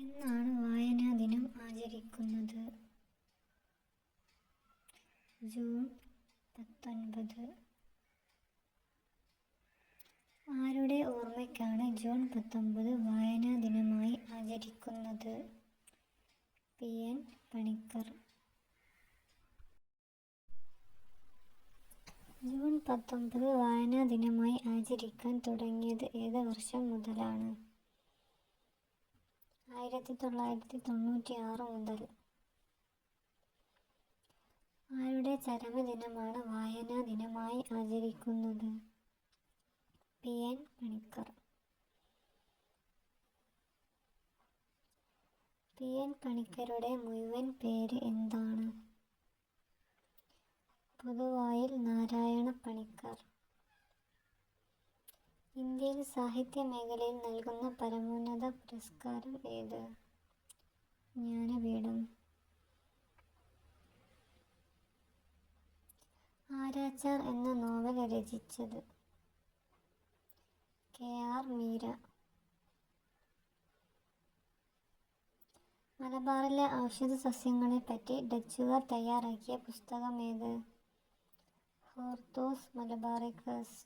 എന്നാണ് വായനാ ദിനം ആചരിക്കുന്നത്. ജൂൺ പത്തൊൻപത്. ആരുടെ ഓർമ്മയ്ക്കാണ് ജൂൺ പത്തൊൻപത് വായനാ ദിനമായി ആചരിക്കുന്നത്? പി. എൻ. പണിക്കർ. ജൂൺ പത്തൊമ്പത് വായനാ ദിനമായി ആചരിക്കാൻ തുടങ്ങിയത് ഏത് വർഷം മുതലാണ്? ആയിരത്തി തൊള്ളായിരത്തി തൊണ്ണൂറ്റി ആറ് മുതൽ. ആരുടെ ചരമദിനമാണ് വായനാ ദിനമായി ആചരിക്കുന്നത്? P. N. Panicker. P. N. പണിക്കരുടെ മുഴുവൻ പേര് എന്താണ്? പൊതുവായിൽ നാരായണ പണിക്കർ. ഇന്ത്യയിൽ സാഹിത്യ മേഖലയിൽ നൽകുന്ന പരമോന്നത പുരസ്കാരം ഏത്? ജ്ഞാനപീഠം. ആരാച്ചാർ എന്ന നോവൽ രചിച്ചത് കെ ആർ മീര. മലബാറിലെ ഔഷധ സസ്യങ്ങളെ പറ്റി ഡച്ചുകാർ തയ്യാറാക്കിയ പുസ്തകം ഏത്? ഹോർത്തോസ് മലബാറിക്കസ്